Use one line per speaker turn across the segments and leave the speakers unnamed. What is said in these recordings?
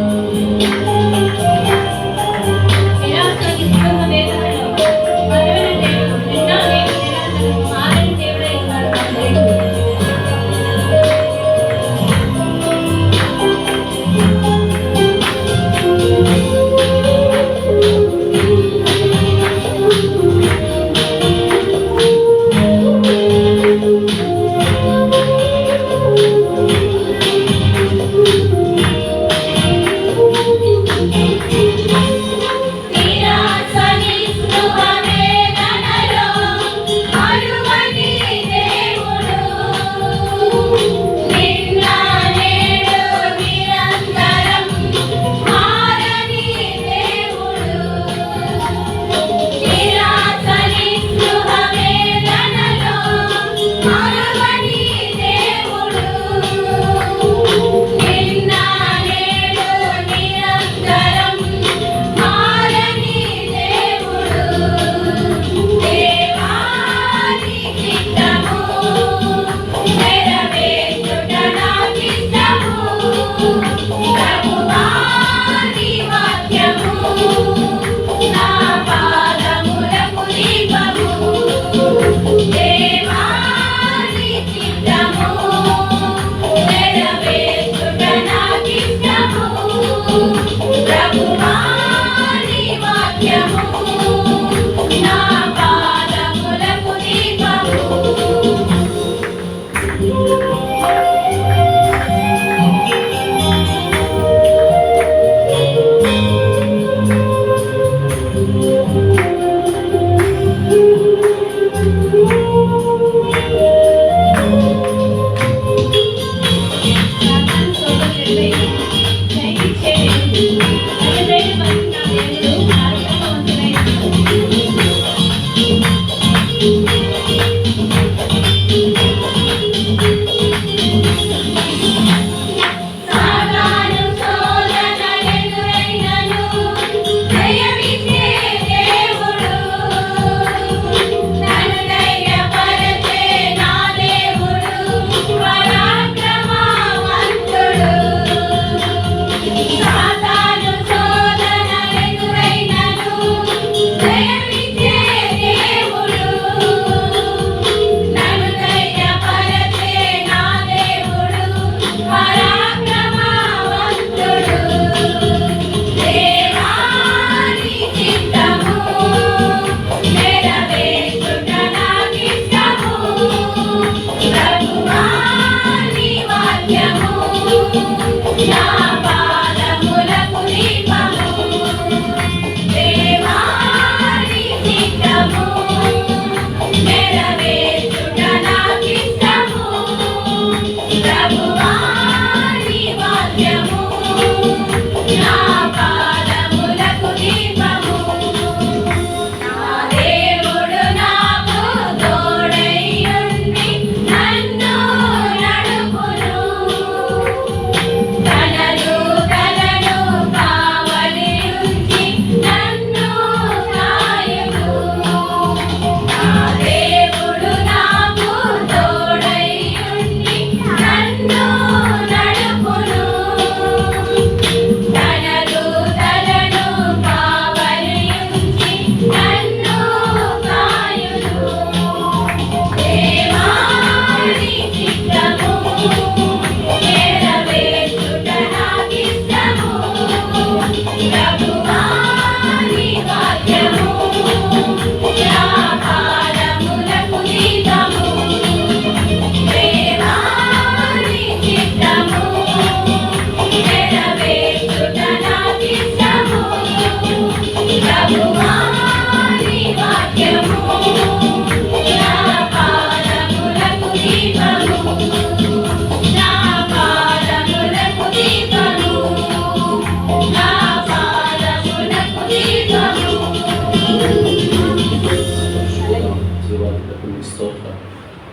Música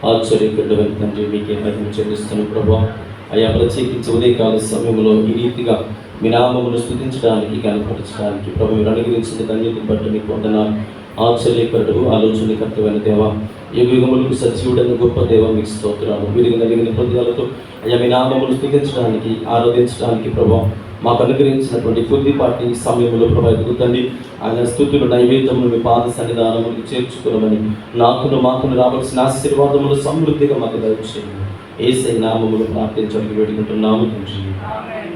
ఆశ్చర్యకరుడమైన తండ్రి మీకే మహిమ చెల్లిస్తున్న ప్రభా. అయా ప్రత్యేకించి ఉదయకాల సమయంలో ఈ రీతిగా మీ నామమును స్థుతించడానికి కనపరచడానికి ప్రభు మీరు అనుగ్రహించిన ధన్యతను బట్టి మీకు వందనాలు. ఆశ్చర్యకరుడు ఆలోచనకర్తమైన దేవ యుగ యుగములకు సజీవుడైన గొప్ప దేవ మీకు స్తోత్రాలు. మీరు కలిగిన హృదయాలతో అయ్యా మీ నామమును స్థుతించడానికి ఆరాధించడానికి ప్రభావం మాకు అనుగ్రహించినటువంటి కొద్దిపాటి సమయంలో ప్రభావితం తండ్రి ఆయన స్థుతులు నైవేద్యములు మీ పాద సన్నిధానములకు చేర్చుకున్నామని నాకును మాకును రావాల్సిన ఆశీర్వాదములు సమృద్ధిగా మాకు దయచేయండి. ఏసై నామములు ప్రార్థించడానికి వేడుకుంటున్నాము. తండ్రి